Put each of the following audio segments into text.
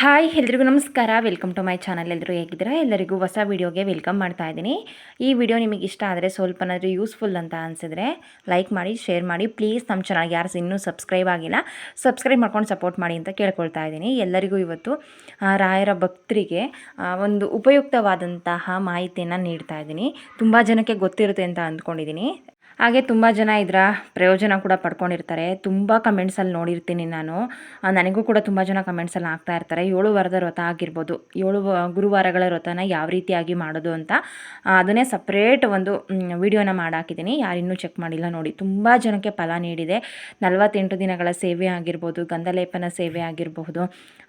Hi ಎಲ್ರಿಗೂ ನಮಸ್ಕಾರ. Welcome to my channel ಎಲ್ಲರೂ ಹೇಗಿದ್ದೀರಾ? ಎಲ್ಲರಿಗೂ ಹೊಸ ವೀಡಿಯೋಗೆ ವೆಲ್ಕಮ್ ಮಾಡ್ತಾ ಇದ್ದೀನಿ. ಈ ವಿಡಿಯೋ ನಿಮಗೆ ಇಷ್ಟ ಆದರೆ ಸ್ವಲ್ಪನಾದರೂ ಯೂಸ್ಫುಲ್ ಅಂತ ಅನಿಸಿದ್ರೆ ಲೈಕ್ ಮಾಡಿ ಶೇರ್ ಮಾಡಿ. ಪ್ಲೀಸ್ ನಮ್ಮ ಚಾನಲ್ಗೆ ಯಾರು ಇನ್ನೂ ಸಬ್ಸ್ಕ್ರೈಬ್ ಆಗಿಲ್ಲ ಸಬ್ಸ್ಕ್ರೈಬ್ ಮಾಡ್ಕೊಂಡು ಸಪೋರ್ಟ್ ಮಾಡಿ ಅಂತ ಕೇಳ್ಕೊಳ್ತಾ ಇದ್ದೀನಿ. ಎಲ್ಲರಿಗೂ ಇವತ್ತು ರಾಯರ ಭಕ್ತರಿಗೆ ಒಂದು ಉಪಯುಕ್ತವಾದಂತಹ ಮಾಹಿತಿಯನ್ನು ನೀಡ್ತಾ ಇದ್ದೀನಿ. ತುಂಬ ಜನಕ್ಕೆ ಗೊತ್ತಿರುತ್ತೆ ಅಂತ ಅಂದ್ಕೊಂಡಿದ್ದೀನಿ. ಹಾಗೆ ತುಂಬ ಜನ ಇದರ ಪ್ರಯೋಜನ ಕೂಡ ಪಡ್ಕೊಂಡಿರ್ತಾರೆ. ತುಂಬ ಕಮೆಂಟ್ಸಲ್ಲಿ ನೋಡಿರ್ತೀನಿ ನಾನು. ನನಗೂ ಕೂಡ ತುಂಬ ಜನ ಕಮೆಂಟ್ಸಲ್ಲಿ ಹಾಕ್ತಾ ಇರ್ತಾರೆ. ಏಳು ವಾರದ ವ್ರತ ಆಗಿರ್ಬೋದು. ಏಳು ಗುರುವಾರಗಳ ವ್ರತನ ಯಾವ ರೀತಿಯಾಗಿ ಮಾಡೋದು ಅಂತ ಅದನ್ನೇ ಸಪ್ರೇಟ್ ಒಂದು ವಿಡಿಯೋನ ಮಾಡಾಕಿದ್ದೀನಿ. ಯಾರಿನ್ನೂ ಚೆಕ್ ಮಾಡಿಲ್ಲ ನೋಡಿ. ತುಂಬ ಜನಕ್ಕೆ ಫಲ ನೀಡಿದೆ. ನಲವತ್ತೆಂಟು ದಿನಗಳ ಸೇವೆ ಆಗಿರ್ಬೋದು, ಗಂಧಲೇಪನ ಸೇವೆ ಆಗಿರಬಹುದು,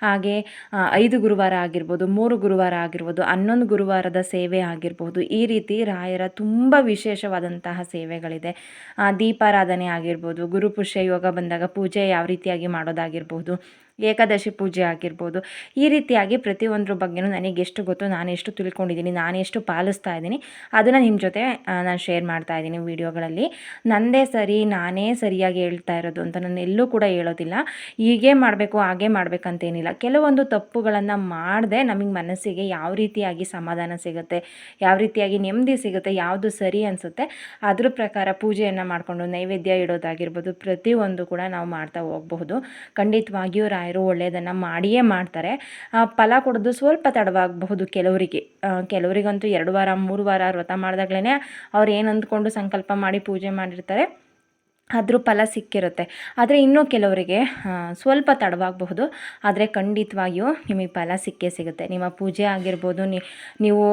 ಹಾಗೆ ಐದು ಗುರುವಾರ ಆಗಿರ್ಬೋದು, ಮೂರು ಗುರುವಾರ ಆಗಿರ್ಬೋದು, ಹನ್ನೊಂದು ಗುರುವಾರದ ಸೇವೆ ಆಗಿರಬಹುದು ಈ ರೀತಿ ರಾಯರ ತುಂಬ ವಿಶೇಷವಾದಂತಹ ಸೇವೆಗಳಿದೆ. ಆ, ದೀಪಾರಾಧನೆ ಆಗಿರ್ಬೋದು ಗುರುಪುಷ್ಯ ಯೋಗ ಬಂದಾಗ ಪೂಜೆ ಯಾವ ರೀತಿಯಾಗಿ ಮಾಡೋದಾಗಿರ್ಬೋದು ಏಕಾದಶಿ ಪೂಜೆ ಆಗಿರ್ಬೋದು. ಈ ರೀತಿಯಾಗಿ ಪ್ರತಿಯೊಂದ್ರ ಬಗ್ಗೆನೂ ನನಗೆ ಎಷ್ಟು ಗೊತ್ತು ನಾನು ಎಷ್ಟು ತಿಳ್ಕೊಂಡಿದ್ದೀನಿ, ನಾನು ಎಷ್ಟು ಪಾಲಿಸ್ತಾ ಇದ್ದೀನಿ, ಅದನ್ನು ನಿಮ್ಮ ಜೊತೆ ನಾನು ಶೇರ್ ಮಾಡ್ತಾ ಇದ್ದೀನಿ ವೀಡಿಯೋಗಳಲ್ಲಿ. ನಂದೇ ಸರಿ, ನಾನೇ ಸರಿಯಾಗಿ ಹೇಳ್ತಾ ಇರೋದು ಅಂತ ನಾನು ಎಲ್ಲೂ ಕೂಡ ಹೇಳೋದಿಲ್ಲ. ಹೀಗೆ ಮಾಡಬೇಕು, ಹಾಗೆ ಮಾಡಬೇಕಂತೇನಿಲ್ಲ. ಕೆಲವೊಂದು ತಪ್ಪುಗಳನ್ನು ಮಾಡದೆ ನಮಗೆ ಮನಸ್ಸಿಗೆ ಯಾವ ರೀತಿಯಾಗಿ ಸಮಾಧಾನ ಸಿಗುತ್ತೆ, ಯಾವ ರೀತಿಯಾಗಿ ನೆಮ್ಮದಿ ಸಿಗುತ್ತೆ, ಯಾವುದು ಸರಿ ಅನಿಸುತ್ತೆ, ಅದ್ರ ಪ್ರಕಾರ ಪೂಜೆಯನ್ನು ಮಾಡಿಕೊಂಡು ನೈವೇದ್ಯ ಇಡೋದಾಗಿರ್ಬೋದು, ಪ್ರತಿಯೊಂದು ಕೂಡ ನಾವು ಮಾಡ್ತಾ ಹೋಗಬಹುದು. ಖಂಡಿತವಾಗಿಯೂ ರಾಯರು ಒಳ್ಳೆಯದನ್ನು ಮಾಡಿಯೇ ಮಾಡ್ತಾರೆ. ಫಲ ಕೊಡೋದು ಸ್ವಲ್ಪ ತಡವಾಗಬಹುದು ಕೆಲವರಿಗೆ. ಕೆಲವರಿಗಂತೂ ಎರಡು ವಾರ, ಮೂರು ವಾರ ವ್ರತ ಮಾಡಿದಾಗ್ಲೇ ಅವ್ರು ಏನು ಅಂದ್ಕೊಂಡು ಸಂಕಲ್ಪ ಮಾಡಿ ಪೂಜೆ ಮಾಡಿರ್ತಾರೆ. ಅದ್ರ ಫಲ ಸಿಕ್ಕಿರುತ್ತೆ. ಆದರೆ ಇನ್ನೂ ಕೆಲವರಿಗೆ ಸ್ವಲ್ಪ ತಡವಾಗಬಹುದು. ಆದರೆ ಖಂಡಿತವಾಗಿಯೂ ನಿಮಗೆ ಫಲ ಸಿಕ್ಕೇ ಸಿಗುತ್ತೆ. ನಿಮ್ಮ ಪೂಜೆ ಆಗಿರ್ಬೋದು ನೀವು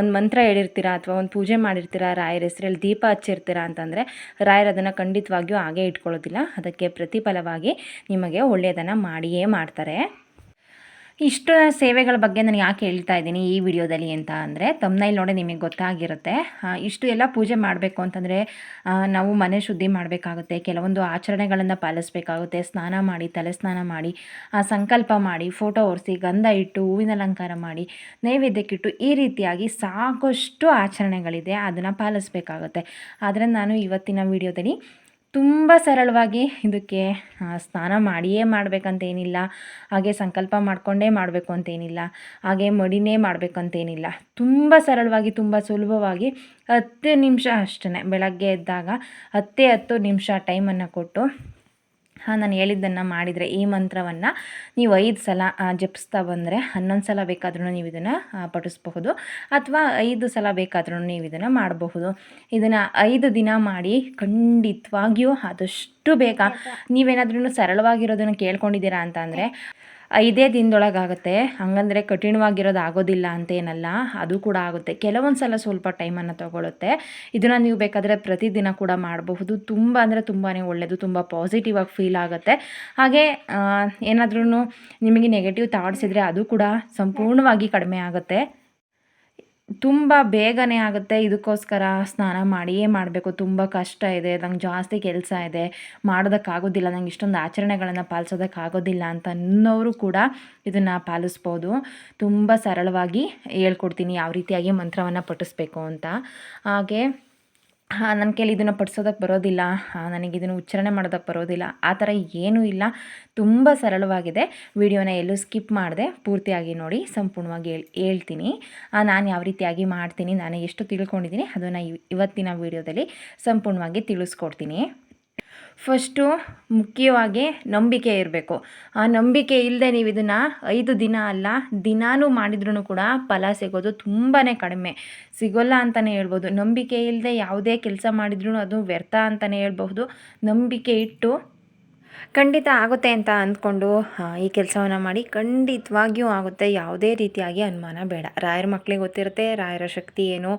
ಒಂದು ಮಂತ್ರ ಹೇಳಿರ್ತೀರಾ ಅಥವಾ ಒಂದು ಪೂಜೆ ಮಾಡಿರ್ತೀರ, ರಾಯರ ಹೆಸರಲ್ಲಿ ದೀಪ ಹಚ್ಚಿರ್ತೀರ ಅಂತಂದರೆ, ರಾಯರ ಅದನ್ನು ಖಂಡಿತವಾಗಿಯೂ ಹಾಗೆ ಇಟ್ಕೊಳ್ಳೋದಿಲ್ಲ. ಅದಕ್ಕೆ ಪ್ರತಿಫಲವಾಗಿ ನಿಮಗೆ ಒಳ್ಳೆಯದನ್ನು ಮಾಡಿಯೇ ಮಾಡ್ತಾರೆ. ಇಷ್ಟು ಸೇವೆಗಳ ಬಗ್ಗೆ ನಾನು ಯಾಕೆ ಹೇಳ್ತಾ ಇದ್ದೀನಿ ಈ ವಿಡಿಯೋದಲ್ಲಿ ಅಂತ ಅಂದರೆ ತಮ್ಮನೈಲ್ ನೋಡಿ ನಿಮಗೆ ಗೊತ್ತಾಗಿರುತ್ತೆ. ಇಷ್ಟು ಎಲ್ಲ ಪೂಜೆ ಮಾಡಬೇಕು ಅಂತಂದರೆ ನಾವು ಮನೆ ಶುದ್ಧಿ ಮಾಡಬೇಕಾಗುತ್ತೆ ಕೆಲವೊಂದು ಆಚರಣೆಗಳನ್ನು ಪಾಲಿಸಬೇಕಾಗುತ್ತೆ ಸ್ನಾನ ಮಾಡಿ ತಲೆ ಸ್ನಾನ ಮಾಡಿ ಆ, ಸಂಕಲ್ಪ ಮಾಡಿ ಫೋಟೋ ಒರೆಸಿ ಗಂಧ ಇಟ್ಟು ಹೂವಿನ ಅಲಂಕಾರ ಮಾಡಿ ನೈವೇದ್ಯಕ್ಕಿಟ್ಟು ಈ ರೀತಿಯಾಗಿ ಸಾಕಷ್ಟು ಆಚರಣೆಗಳಿದೆ ಅದನ್ನು ಪಾಲಿಸಬೇಕಾಗುತ್ತೆ. ಆದರೆ ನಾನು ಇವತ್ತಿನ ವಿಡಿಯೋದಲ್ಲಿ ತುಂಬ ಸರಳವಾಗಿ ಇದಕ್ಕೆ ಸ್ನಾನ ಮಾಡಿಯೇ ಮಾಡಬೇಕಂತೇನಿಲ್ಲ. ಹಾಗೆ ಸಂಕಲ್ಪ ಮಾಡಿಕೊಂಡೇ ಮಾಡಬೇಕು ಅಂತೇನಿಲ್ಲ. ಹಾಗೆ ಮಡಿನೇ ಮಾಡಬೇಕಂತೇನಿಲ್ಲ. ತುಂಬ ಸರಳವಾಗಿ, ತುಂಬ ಸುಲಭವಾಗಿ ಹತ್ತು ನಿಮಿಷ ಅಷ್ಟೇ ಬೆಳಗ್ಗೆ ಎದ್ದಾಗ ಹತ್ತೇ ಹತ್ತು ನಿಮಿಷ ಟೈಮನ್ನು ಕೊಟ್ಟು ನಾನು ಹೇಳಿದ್ದನ್ನು ಮಾಡಿದರೆ ಈ ಮಂತ್ರವನ್ನು ನೀವು ಐದು ಸಲ ಜಪಿಸ್ತಾ ಬಂದರೆ ಹನ್ನೊಂದು ಸಲ ಬೇಕಾದ್ರೂ ನೀವು ಇದನ್ನು ಪಠಿಸ್ಬಹುದು. ಅಥವಾ ಐದು ಸಲ ಬೇಕಾದ್ರೂ ನೀವು ಇದನ್ನು ಮಾಡಬಹುದು. ಇದನ್ನು ಐದು ದಿನ ಮಾಡಿ ಖಂಡಿತವಾಗಿಯೂ ಆದಷ್ಟು ಬೇಗ ನೀವೇನಾದ್ರೂ ಸರಳವಾಗಿರೋದನ್ನು ಕೇಳ್ಕೊಂಡಿದ್ದೀರಾ ಅಂತ ಅಂದರೆ ಐದೇ ದಿನದೊಳಗಾಗುತ್ತೆ. ಹಂಗಂದರೆ ಕಠಿಣವಾಗಿರೋದು ಆಗೋದಿಲ್ಲ ಅಂತೇನಲ್ಲ, ಅದು ಕೂಡ ಆಗುತ್ತೆ. ಕೆಲವೊಂದು ಸಲ ಸ್ವಲ್ಪ ಟೈಮನ್ನು ತಗೊಳುತ್ತೆ. ಇದನ್ನು ನೀವು ಬೇಕಾದರೆ ಪ್ರತಿದಿನ ಕೂಡ ಮಾಡಬಹುದು. ತುಂಬ ಅಂದರೆ ತುಂಬಾ ಒಳ್ಳೆಯದು ತುಂಬ ಪಾಸಿಟಿವ್ ಆಗಿ ಫೀಲ್ ಆಗುತ್ತೆ. ಹಾಗೆ ಏನಾದ್ರೂ ನಿಮಗೆ ನೆಗೆಟಿವ್ ಥಾಟ್ಸ್ ಇದ್ದರೆ ಅದು ಕೂಡ ಸಂಪೂರ್ಣವಾಗಿ ಕಡಿಮೆ ಆಗುತ್ತೆ. ತುಂಬ ಬೇಗನೆ ಆಗುತ್ತೆ. ಇದಕ್ಕೋಸ್ಕರ ಸ್ನಾನ ಮಾಡಿಯೇ ಮಾಡಬೇಕು. ತುಂಬ ಕಷ್ಟ ಇದೆ. ನಂಗೆ ಜಾಸ್ತಿ ಕೆಲಸ ಇದೆ. ಮಾಡೋದಕ್ಕಾಗೋದಿಲ್ಲ. ನಂಗೆ ಇಷ್ಟೊಂದು ಆಚರಣೆಗಳನ್ನು ಪಾಲಿಸೋದಕ್ಕಾಗೋದಿಲ್ಲ ಅಂತ ಅನ್ನೋರು ಕೂಡ ಇದನ್ನು ಪಾಲಿಸ್ಬೋದು. ತುಂಬ ಸರಳವಾಗಿ ಹೇಳ್ಕೊಡ್ತೀನಿ. ಯಾವ ರೀತಿಯಾಗಿ ಮಂತ್ರವನ್ನು ಪಠಿಸ್ಬೇಕು ಅಂತ. ಹಾಗೆ ಹಾಂ ನನ್ನ ಕೈಲಿ ಇದನ್ನು ಪಡಿಸೋದಕ್ಕೆ ಬರೋದಿಲ್ಲ. ನನಗೆ ಇದನ್ನು ಉಚ್ಚಾರಣೆ ಮಾಡೋದಕ್ಕೆ ಬರೋದಿಲ್ಲ. ಆ ಥರ ಏನೂ ಇಲ್ಲ. ತುಂಬ ಸರಳವಾಗಿದೆ. ವಿಡಿಯೋನ ಎಲ್ಲೂ ಸ್ಕಿಪ್ ಮಾಡಿದೆ. ಪೂರ್ತಿಯಾಗಿ ನೋಡಿ, ಸಂಪೂರ್ಣವಾಗಿ ಹೇಳ್, ಹೇಳ್ತೀನಿ. ನಾನು ಯಾವ ರೀತಿಯಾಗಿ ಮಾಡ್ತೀನಿ, ನಾನು ಎಷ್ಟು ತಿಳ್ಕೊಂಡಿದ್ದೀನಿ, ಅದನ್ನು ಇವ್- ಇವತ್ತಿನ ವಿಡಿಯೋದಲ್ಲಿ ಸಂಪೂರ್ಣವಾಗಿ ತಿಳಿಸ್ಕೊಡ್ತೀನಿ. ಫಸ್ಟು ಮುಖ್ಯವಾಗಿ ನಂಬಿಕೆ ಇರಬೇಕು. ಆ ನಂಬಿಕೆ ಇಲ್ಲದೆ ನೀವು ಇದನ್ನು ಐದು ದಿನ ಅಲ್ಲ, ದಿನಾನೂ ಮಾಡಿದ್ರೂ ಕೂಡ ಫಲ ಸಿಗೋದು ತುಂಬಾ ಕಡಿಮೆ. ಸಿಗೋಲ್ಲ ಅಂತಲೇ ಹೇಳ್ಬೋದು. ನಂಬಿಕೆ ಇಲ್ಲದೆ ಯಾವುದೇ ಕೆಲಸ ಮಾಡಿದ್ರೂ ಅದು ವ್ಯರ್ಥ ಅಂತಲೇ ಹೇಳ್ಬಹುದು. ನಂಬಿಕೆ ಇಟ್ಟು ಖಂಡಿತ ಆಗುತ್ತೆ ಅಂತ ಅಂದ್ಕೊಂಡು ಈ ಕೆಲಸವನ್ನು ಮಾಡಿ ಖಂಡಿತವಾಗಿಯೂ ಆಗುತ್ತೆ. ಯಾವುದೇ ರೀತಿಯಾಗಿ ಅನುಮಾನ ಬೇಡ. ರಾಯರ ಮಕ್ಕಳಿಗೆ ಗೊತ್ತಿರುತ್ತೆ ರಾಯರ ಶಕ್ತಿ ಏನು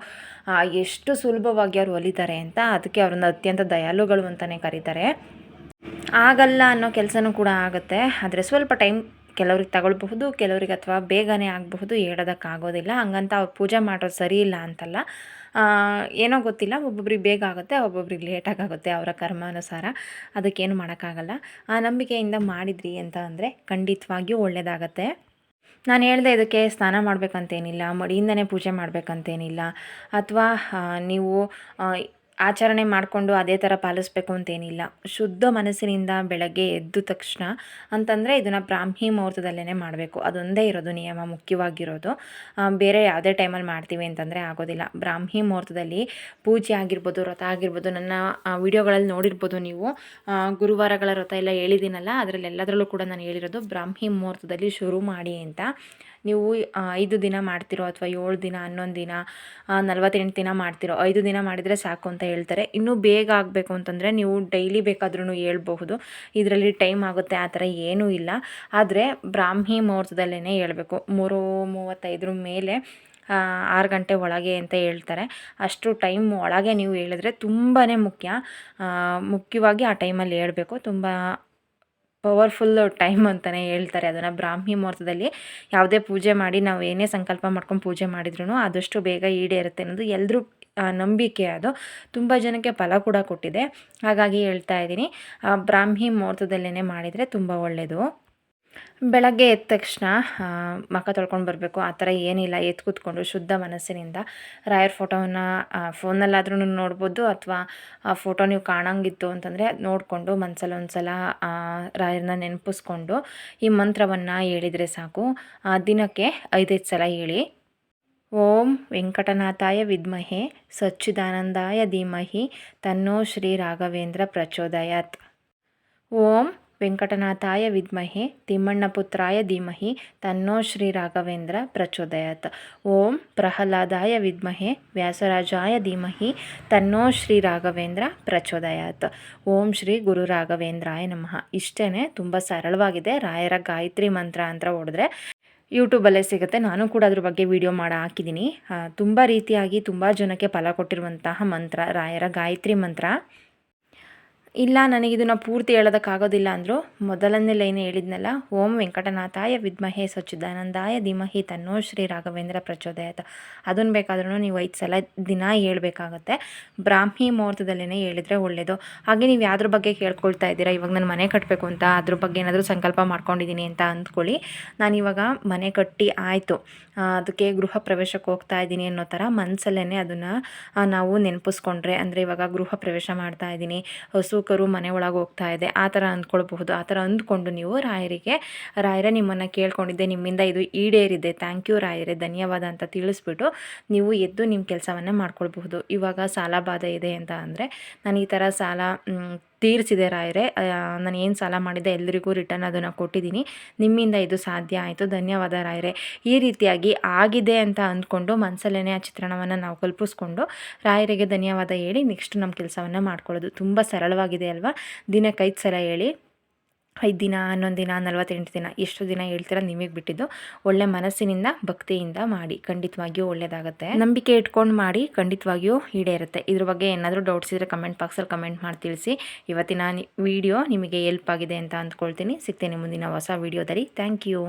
ಎಷ್ಟು ಸುಲಭವಾಗಿ ಅವ್ರು ಒಲಿತಾರೆ ಅಂತ. ಅದಕ್ಕೆ ಅವ್ರನ್ನ ಅತ್ಯಂತ ದಯಾಳುಗಳು ಅಂತಲೇ ಕರೀತಾರೆ. ಆಗಲ್ಲ ಅನ್ನೋ ಕೆಲಸನೂ ಕೂಡ ಆಗುತ್ತೆ. ಆದರೆ ಸ್ವಲ್ಪ ಟೈಮ್ ಕೆಲವ್ರಿಗೆ ತಗೊಳ್ಬಹುದು, ಕೆಲವ್ರಿಗೆ ಅಥವಾ ಬೇಗನೆ ಆಗಬಹುದು ಹೇಳೋದಕ್ಕಾಗೋದಿಲ್ಲ ಹಂಗಂತ ಅವ್ರು ಪೂಜೆ ಮಾಡೋದು ಸರಿ ಇಲ್ಲ ಅಂತಲ್ಲ. ಏನೋ ಗೊತ್ತಿಲ್ಲ, ಒಬ್ಬೊಬ್ರಿಗೆ ಬೇಗ ಆಗುತ್ತೆ, ಒಬ್ಬೊಬ್ರಿಗೆ ಲೇಟಾಗಿ ಆಗುತ್ತೆ ಅವರ ಕರ್ಮಾನುಸಾರ. ಅದಕ್ಕೇನು ಮಾಡೋಕ್ಕಾಗಲ್ಲ. ಆ ನಂಬಿಕೆಯಿಂದ ಮಾಡಿದ್ರಿ ಅಂತ ಅಂದರೆ ಖಂಡಿತವಾಗಿಯೂ ಒಳ್ಳೆಯದಾಗತ್ತೆ ನಾನು ಹೇಳಿದೆ ಇದಕ್ಕೆ ಸ್ನಾನ ಮಾಡಬೇಕಂತೇನಿಲ್ಲ, ಮಡಿಯಿಂದನೇ ಪೂಜೆ ಮಾಡಬೇಕಂತೇನಿಲ್ಲ, ಅಥವಾ ನೀವು ಆಚರಣೆ ಮಾಡಿಕೊಂಡು ಅದೇ ಥರ ಪಾಲಿಸ್ಬೇಕು ಅಂತೇನಿಲ್ಲ. ಶುದ್ಧ ಮನಸ್ಸಿನಿಂದ ಬೆಳಗ್ಗೆ ಎದ್ದ ತಕ್ಷಣ ಅಂತಂದರೆ ಇದನ್ನು ಬ್ರಾಹ್ಮಿ ಮುಹೂರ್ತದಲ್ಲೇ ಮಾಡಬೇಕು. ಅದೊಂದೇ ಇರೋದು ನಿಯಮ, ಮುಖ್ಯವಾಗಿರೋದು. ಬೇರೆ ಯಾವುದೇ ಟೈಮಲ್ಲಿ ಮಾಡ್ತೀವಿ ಅಂತಂದರೆ ಆಗೋದಿಲ್ಲ. ಬ್ರಾಹ್ಮಿ ಮುಹೂರ್ತದಲ್ಲಿ ಪೂಜೆ ಆಗಿರ್ಬೋದು ವ್ರತ ಆಗಿರ್ಬೋದು, ನನ್ನ ವಿಡಿಯೋಗಳಲ್ಲಿ ನೋಡಿರ್ಬೋದು ನೀವು. ಗುರುವಾರಗಳ ವ್ರತ ಎಲ್ಲ ಹೇಳಿದ್ದೀನಲ್ಲ, ಅದರಲ್ಲಿ ಎಲ್ಲದರಲ್ಲೂ ಕೂಡ ನಾನು ಹೇಳಿರೋದು ಬ್ರಾಹ್ಮಿ ಮುಹೂರ್ತದಲ್ಲಿ ಶುರು ಮಾಡಿ ಅಂತ. ನೀವು ಐದು ದಿನ ಮಾಡ್ತಿರೋ ಅಥವಾ ಏಳು ದಿನ, ಹನ್ನೊಂದು ದಿನ ನಲವತ್ತೆಂಟು ದಿನ ಮಾಡ್ತಿರೋ, ಐದು ದಿನ ಮಾಡಿದರೆ ಸಾಕು ಅಂತ ಹೇಳ್ತಾರೆ. ಇನ್ನೂ ಬೇಗ ಆಗಬೇಕು ಅಂತಂದರೆ ನೀವು ಡೈಲಿ ಬೇಕಾದ್ರೂ ಹೇಳ್ಬಹುದು. ಇದರಲ್ಲಿ ಟೈಮ್ ಆಗುತ್ತೆ, ಆ ಥರ ಏನೂ ಇಲ್ಲ. ಆದರೆ ಬ್ರಾಹ್ಮಿ ಮುಹೂರ್ತದಲ್ಲೇ ಹೇಳಬೇಕು. ಮೂರು ಮೂವತ್ತೈದರ ಮೇಲೆ ಆರು ಗಂಟೆ ಒಳಗೆ ಅಂತ ಹೇಳ್ತಾರೆ. ಅಷ್ಟು ಟೈಮ್ ಒಳಗೆ ನೀವು ಹೇಳಿದ್ರೆ ತುಂಬಾ ಮುಖ್ಯ. ಮುಖ್ಯವಾಗಿ ಆ ಟೈಮಲ್ಲಿ ಹೇಳಬೇಕು. ತುಂಬ ಪವರ್ಫುಲ್ ಟೈಮ್ ಅಂತಲೇ ಹೇಳ್ತಾರೆ ಅದನ್ನು ಬ್ರಾಹ್ಮಿ ಮುಹೂರ್ತದಲ್ಲಿ. ಯಾವುದೇ ಪೂಜೆ ಮಾಡಿ ನಾವು ಏನೇ ಸಂಕಲ್ಪ ಮಾಡ್ಕೊಂಡು ಪೂಜೆ ಮಾಡಿದ್ರು ಆದಷ್ಟು ಬೇಗ ಈಡೇರುತ್ತೆ ಅನ್ನೋದು ಎಲ್ಲರೂ ನಂಬಿಕೆ ಅದು. ತುಂಬ ಜನಕ್ಕೆ ಫಲ ಕೂಡ ಕೊಟ್ಟಿದೆ. ಹಾಗಾಗಿ ಹೇಳ್ತಾ ಇದ್ದೀನಿ ಬ್ರಾಹ್ಮಿ ಮುಹೂರ್ತದಲ್ಲೇ ಮಾಡಿದರೆ ತುಂಬ ಒಳ್ಳೆಯದು ಬೆಳಗ್ಗೆ ಎದ್ದ ತಕ್ಷಣ ಮಖ ತೊಳ್ಕೊಂಡು ಬರಬೇಕು. ಆ ಥರ ಏನಿಲ್ಲ. ಎದ್ದು ಕೂತ್ಕೊಂಡು ಶುದ್ಧ ಮನಸ್ಸಿನಿಂದ ರಾಯರ ಫೋಟೋವನ್ನು ಫೋನಲ್ಲಾದ್ರೂ ನೋಡ್ಬೋದು ಅಥವಾ ಆ ಫೋಟೋ ನೀವು ಕಾಣಂಗಿತ್ತು ಅಂತಂದರೆ ನೋಡಿಕೊಂಡು ಮನಸ್ಸಲ್ಲಿ ಒಂದು ಸಲ ರಾಯರನ್ನ ನೆನಪಿಸ್ಕೊಂಡು ಈ ಮಂತ್ರವನ್ನು ಹೇಳಿದರೆ ಸಾಕು. ಆ, ದಿನಕ್ಕೆ ಐದೈದು ಸಲ ಹೇಳಿ. ಓಂ ವೆಂಕಟನಾಥಾಯ ವಿದ್ಮಹೆ ಸಚ್ಚಿದಾನಂದಾಯ ಧೀಮಹಿ ತನ್ನೋ ಶ್ರೀ ರಾಘವೇಂದ್ರ ಪ್ರಚೋದಯಾತ್. ಓಂ ವೆಂಕಟನಾಥಾಯ ವಿದ್ಮಹೆ ತಿಮ್ಮಣ್ಣಪುತ್ರಾಯ ಧೀಮಹಿ, ತನ್ನೋ ಶ್ರೀ ರಾಘವೇಂದ್ರ ಪ್ರಚೋದಯತ್. ಓಂ ಪ್ರಹ್ಲಾದಾಯ ವಿದ್ಮಹೆ, ವ್ಯಾಸರಾಜಾಯ ಧೀಮಹಿ, ತನ್ನೋ ಶ್ರೀ ರಾಘವೇಂದ್ರ ಪ್ರಚೋದಯಾತ್. ಓಂ ಶ್ರೀ ಗುರು ರಾಘವೇಂದ್ರಾಯ ನಮಃ. ಇಷ್ಟೇ ತುಂಬ ಸರಳವಾಗಿದೆ. ರಾಯರ ಗಾಯತ್ರಿ ಮಂತ್ರ ಅಂತ ಹೊಡೆದ್ರೆ ಯೂಟ್ಯೂಬಲ್ಲೇ ಸಿಗುತ್ತೆ. ನಾನು ಕೂಡ ಅದ್ರ ಬಗ್ಗೆ ವಿಡಿಯೋ ಮಾಡಿ ಹಾಕಿದ್ದೀನಿ. ತುಂಬ ರೀತಿಯಾಗಿ ತುಂಬ ಜನಕ್ಕೆ ಫಲ ಕೊಟ್ಟಿರುವಂತಹ ಮಂತ್ರ, ರಾಯರ ಗಾಯತ್ರಿ ಮಂತ್ರ. ಇಲ್ಲ ನನಗಿದನ್ನು ಪೂರ್ತಿ ಹೇಳೋದಕ್ಕಾಗೋದಿಲ್ಲ ಅಂದರು ಮೊದಲನೇ ಲೈನ್ ಹೇಳಿದ್ನಲ್ಲ, ಓಂ ವೆಂಕಟನಾಥಾಯ ವಿದ್ಮಹೇ ಸಚ್ಚಿದಾನಂದಾಯ ಧೀಮಹಿ ತನ್ನೋ ಶ್ರೀ ರಾಘವೇಂದ್ರ ಪ್ರಚೋದಯತ. ಅದನ್ನು ಬೇಕಾದ್ರೂ ನೀವು ಐದು ಸಲ ದಿನ ಹೇಳಬೇಕಾಗತ್ತೆ. ಬ್ರಾಹ್ಮಿ ಮುಹೂರ್ತದಲ್ಲೇ ಹೇಳಿದರೆ ಒಳ್ಳೆಯದು ಹಾಗೆ ನೀವು ಯಾವ್ದ್ರ ಬಗ್ಗೆ ಕೇಳ್ಕೊಳ್ತಾ ಇದ್ದೀರಾ, ಇವಾಗ ನಾನು ಮನೆ ಕಟ್ಟಬೇಕು ಅಂತ, ಅದ್ರ ಬಗ್ಗೆ ಏನಾದರೂ ಸಂಕಲ್ಪ ಮಾಡ್ಕೊಂಡಿದ್ದೀನಿ ಅಂತ ಅಂದ್ಕೊಳ್ಳಿ. ನಾನು ಇವಾಗ ಮನೆ ಕಟ್ಟಿ ಆಯಿತು. ಅದಕ್ಕೆ ಗೃಹ ಪ್ರವೇಶಕ್ಕೆ ಹೋಗ್ತಾ ಇದ್ದೀನಿ ಅನ್ನೋ ಥರ ಮನಸ್ಸಲ್ಲೇ ಅದನ್ನು ನಾವು ನೆನಪಿಸ್ಕೊಂಡ್ರೆ, ಅಂದರೆ ಇವಾಗ ಗೃಹ ಪ್ರವೇಶ ಮಾಡ್ತಾ ಇದ್ದೀನಿ. ಹಸು ಕರು ಮನೆ ಒಳಗೆ ಹೋಗ್ತಾ ಇದೆ. ಆ ಥರ ಅಂದ್ಕೊಳ್ಬಹುದು. ಆ ಥರ ಅಂದ್ಕೊಂಡು ನೀವು ರಾಯರಿಗೆ, ರಾಯರ ನಿಮ್ಮನ್ನು ಕೇಳ್ಕೊಂಡಿದ್ದೆ, ನಿಮ್ಮಿಂದ ಇದು ಈಡೇರಿದೆ. ಥ್ಯಾಂಕ್ ಯು ರಾಯರೇ, ಧನ್ಯವಾದ ಅಂತ ತಿಳಿಸ್ಬಿಟ್ಟು ನೀವು ಎದ್ದು ನಿಮ್ಮ ಕೆಲಸವನ್ನು ಮಾಡ್ಕೊಳ್ಬಹುದು. ಇವಾಗ ಸಾಲ ಬಾಧೆ ಇದೆ ಅಂತ ಅಂದರೆ, ನಾನು ಈ ಥರ ಸಾಲ ತೀರಿಸಿದೆ ರಾಯರೇ. ನಾನು ಏನು ಸಾಲ ಮಾಡಿದೆ ಎಲ್ಲರಿಗೂ ರಿಟರ್ನ್ ಅದನ್ನು ಕೊಟ್ಟಿದ್ದೀನಿ. ನಿಮ್ಮಿಂದ ಇದು ಸಾಧ್ಯ ಆಯಿತು. ಧನ್ಯವಾದ ರಾಯರೇ. ಈ ರೀತಿಯಾಗಿ ಆಗಿದೆ ಅಂತ ಅಂದ್ಕೊಂಡು ಮನಸ್ಸಲ್ಲೇ ಆ ಚಿತ್ರಣವನ್ನು ನಾವು ಕಲ್ಪಿಸ್ಕೊಂಡು ರಾಯರಿಗೆ ಧನ್ಯವಾದ ಹೇಳಿ ನೆಕ್ಸ್ಟ್ ನಮ್ಮ ಕೆಲಸವನ್ನು ಮಾಡ್ಕೊಳ್ಳೋದು. ತುಂಬ ಸರಳವಾಗಿದೆ ಅಲ್ವಾ? ದಿನಕ್ಕೆ ಐದು ಸಲ ಹೇಳಿ. ಐದು ದಿನ, ಹನ್ನೊಂದು ದಿನ, ನಲವತ್ತೆಂಟು ದಿನ, ಎಷ್ಟು ದಿನ ಹೇಳ್ತೀರ ನಿಮಗೆ ಬಿಟ್ಟಿದ್ದು. ಒಳ್ಳೆ ಮನಸ್ಸಿನಿಂದ, ಭಕ್ತಿಯಿಂದ ಮಾಡಿ, ಖಂಡಿತವಾಗಿಯೂ ಒಳ್ಳೆಯದಾಗುತ್ತೆ. ನಂಬಿಕೆ ಇಟ್ಕೊಂಡು ಮಾಡಿ, ಖಂಡಿತವಾಗಿಯೂ ಈಡೇರುತ್ತೆ. ಇದ್ರ ಬಗ್ಗೆ ಏನಾದರೂ ಡೌಟ್ಸ್ ಇದ್ರೆ ಕಮೆಂಟ್ ಬಾಕ್ಸಲ್ಲಿ ಕಮೆಂಟ್ ಮಾಡಿ ತಿಳಿಸಿ. ಇವತ್ತಿನ ವಿಡಿಯೋ ನಿಮಗೆ ಹೆಲ್ಪ್ ಆಗಿದೆ ಅಂತ ಅಂದ್ಕೊಳ್ತೀನಿ. ಸಿಗ್ತೇನೆ ಮುಂದಿನ ಹೊಸ ವಿಡಿಯೋದಲ್ಲಿ ಥ್ಯಾಂಕ್ ಯು